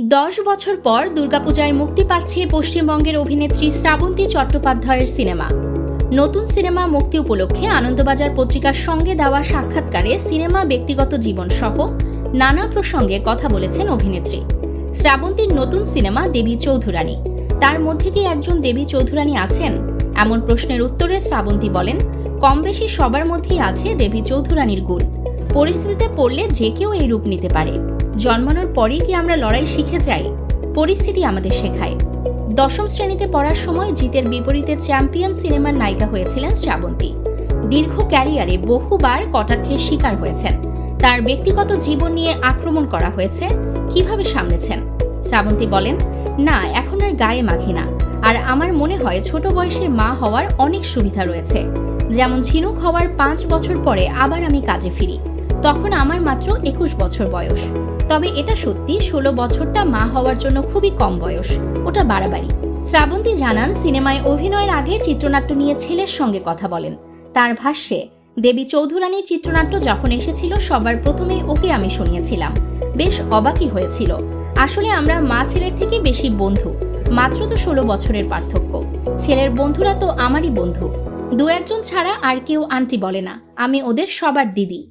দশ বছর পর দুর্গাপূজায় মুক্তি পাচ্ছে পশ্চিমবঙ্গের অভিনেত্রী শ্রাবন্তী চট্টোপাধ্যায়ের সিনেমা। নতুন সিনেমা মুক্তি উপলক্ষে আনন্দবাজার পত্রিকার সঙ্গে দেওয়া সাক্ষাৎকারে সিনেমা ব্যক্তিগত জীবন সহ নানা প্রসঙ্গে কথা বলেছেন অভিনেত্রী। শ্রাবন্তীর নতুন সিনেমা দেবী চৌধুরানী। তার মধ্যে কি একজন দেবী চৌধুরানী আছেন? এমন প্রশ্নের উত্তরে শ্রাবন্তী বলেন কম বেশি সবার মধ্যেই আছে দেবী চৌধুরানীর গুণ। পরিস্থিতিতে পড়লে যে কেউ এই রূপ নিতে পারে। জন্মানোর পরেই কি আমরা লড়াই শিখে যাই? পরিস্থিতি আমাদের শেখায়। দশম শ্রেণীতে পড়ার সময় জিতের বিপরীতে চ্যাম্পিয়ন সিনেমার নায়িকা হয়েছিলেন শ্রাবন্তী। দীর্ঘ ক্যারিয়ারে বহুবার কটাক্ষের শিকার হয়েছেন। তার ব্যক্তিগত জীবন নিয়ে আক্রমণ করা হয়েছে। কীভাবে সামলেছেন? শ্রাবন্তী বলেন, না, এখন আর গায়ে মাখি না। আর আমার মনে হয় ছোট বয়সে মা হওয়ার অনেক সুবিধা রয়েছে। যেমন ঝিনুক হওয়ার পাঁচ বছর পরে আবার আমি কাজে ফিরি। তখন আমার মাত্র একুশ বছর বয়স। তবে এটা সত্যি ষোলো বছরটা মা হওয়ার জন্য খুবই কম বয়স। ওটা বাড়াবাড়ি। শ্রাবন্তী জানান, সিনেমায় অভিনয়ের আগে চিত্রনাট্য নিয়ে ছেলের সঙ্গে কথা বলেন। তার ভাষ্যে, দেবী চৌধুরানীর চিত্রনাট্য যখন এসেছিল, সবার প্রথমেই ওকে আমি শুনিয়েছিলাম। বেশ অবাকই হয়েছিল। আসলে আমরা মা ছেলের থেকে বেশি বন্ধু। মাত্র তো ষোলো বছরের পার্থক্য। ছেলের বন্ধুরা তো আমারই বন্ধু। দু একজন ছাড়া আর কেউ আন্টি বলে না। আমি ওদের সবার দিদি।